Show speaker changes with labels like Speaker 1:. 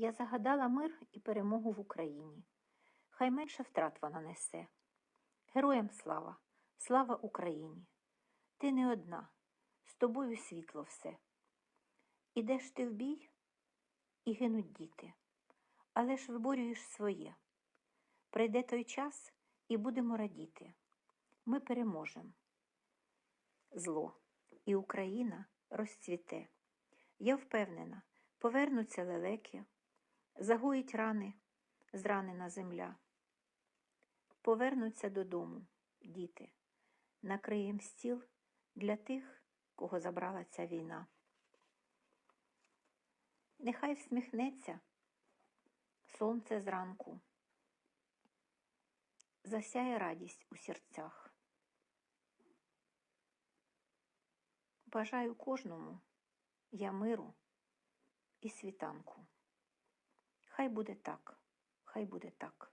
Speaker 1: Я загадала мир і перемогу в Україні. Хай менше втрат вона несе. Героям слава, слава Україні! Ти не одна, з тобою світло все. Ідеш ти в бій, і гинуть діти, але ж виборюєш своє. Прийде той час, і будемо радіти. Ми переможемо. Зло, і Україна розцвіте. Я впевнена, повернуться лелеки, загоїть рани, зранена земля. Повернуться додому, діти, накриєм стіл для тих, кого забрала ця війна. Нехай всміхнеться сонце зранку, засяє радість у серцях. Бажаю кожному я миру і світанку. Хай буде так, хай буде так.